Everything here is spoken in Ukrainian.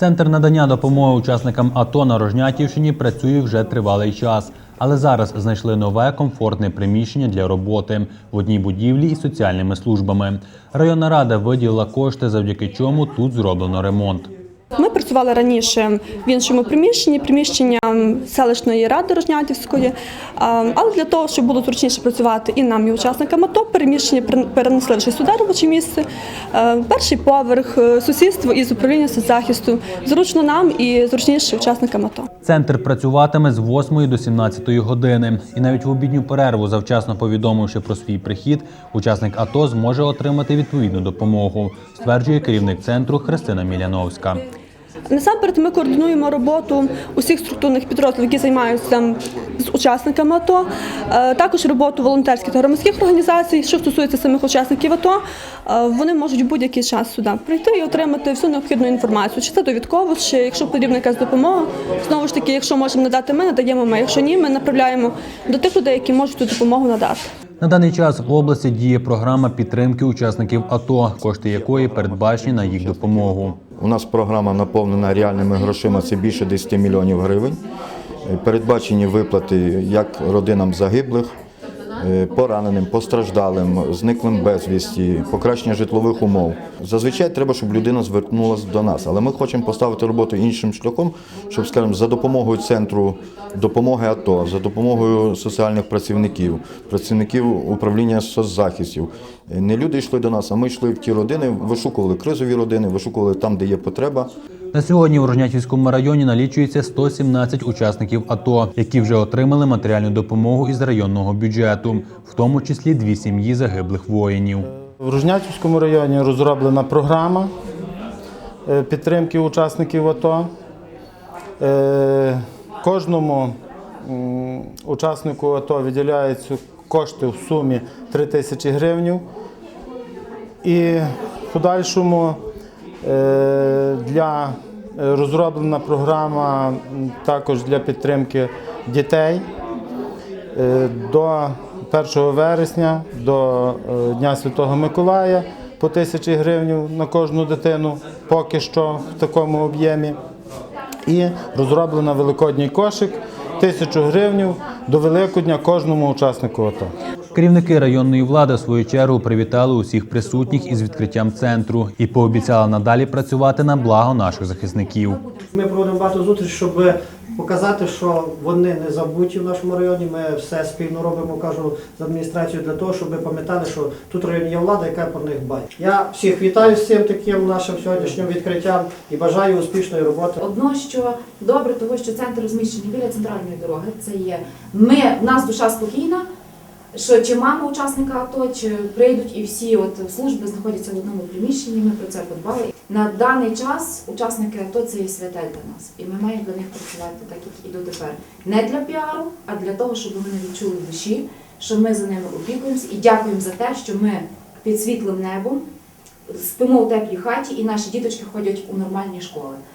Центр надання допомоги учасникам АТО на Рожнятівщині працює вже тривалий час, але зараз знайшли нове комфортне приміщення для роботи в одній будівлі із соціальними службами. Районна рада виділила кошти, завдяки чому тут зроблено ремонт. Ми працювали раніше в іншому приміщенні, приміщення селищної ради Рожнятівської. Але для того, щоб було зручніше працювати і нам, і учасникам АТО, переміщення перенесли вже сюди робоче місце. Е, Перший поверх, е, сусідство із управління соцзахисту. Зручно нам і зручніше учасникам АТО. Центр працюватиме з 8 до 17 години, і навіть в обідню перерву, завчасно повідомивши про свій прихід, учасник АТО зможе отримати відповідну допомогу, стверджує керівник центру Христина Міляновська. Насамперед ми координуємо роботу усіх структурних підрозділів, які займаються з учасниками АТО, Е, також роботу волонтерських та громадських організацій. Що стосується самих учасників АТО, е, вони можуть в будь-який час сюди прийти і отримати всю необхідну інформацію. Чи це довідково, чи якщо потрібна якась допомога. Знову ж таки, якщо можемо надати ми, надаємо ми. Якщо ні, ми направляємо до тих людей, які можуть ту допомогу надати. На даний час в області діє програма підтримки учасників АТО, кошти якої передбачені на їх допомогу. У нас програма наповнена реальними грошима, це більше 10 мільйонів гривень. Е, Передбачені виплати як родинам загиблих, пораненим, постраждалим, зниклим безвісті, покращення житлових умов. Зазвичай треба, щоб людина звернулася до нас, але ми хочемо поставити роботу іншим шляхом, щоб, скажімо, за допомогою центру допомоги АТО, за допомогою соціальних працівників, працівників управління соцзахистів. Е, Не люди йшли до нас, а ми йшли в ті родини, вишукували кризові родини, вишукували там, де є потреба. На сьогодні у Рожнятівському районі налічується 117 учасників АТО, які вже отримали матеріальну допомогу із районного бюджету, в тому числі дві сім'ї загиблих воїнів. В Ружнятівському районі розроблена програма е, підтримки учасників АТО. Е, Кожному учаснику АТО виділяються кошти в сумі 3 тисячі гривень. І в подальшому для е, розроблена програма також для підтримки дітей. Е, До 1 вересня, до е, Дня Святого Миколая по тисячі гривень на кожну дитину поки що в такому об'ємі. І розроблено великодній кошик тисячу гривень до Великодня кожному учаснику АТО. Керівники районної влади в свою чергу привітали усіх присутніх із відкриттям центру і пообіцяли надалі працювати на благо наших захисників. Ми проводимо багато зустріч, щоб показати, що вони не забуті в нашому районі. Ми все спільно робимо, кажу, з адміністрацією для того, щоб пам'ятали, що тут в районі є влада, яка про них дбає. Я всіх вітаю з цим таким нашим сьогоднішнім відкриттям і бажаю успішної роботи. Одно, що добре, того, що центр розміщений біля центральної дороги, це є ми, в нас душа спокійна, що чи мама учасника АТО, чи прийдуть і всі от служби знаходяться в одному приміщенні, ми про це подбали. На даний час учасники АТО це є святе для нас, і ми маємо для них працювати так, як і дотепер. Не для піару, а для того, щоб вони відчули в душі, що ми за ними опікуємося і дякуємо за те, що ми під світлим небом спимо у теплій хаті, і наші діточки ходять у нормальні школи.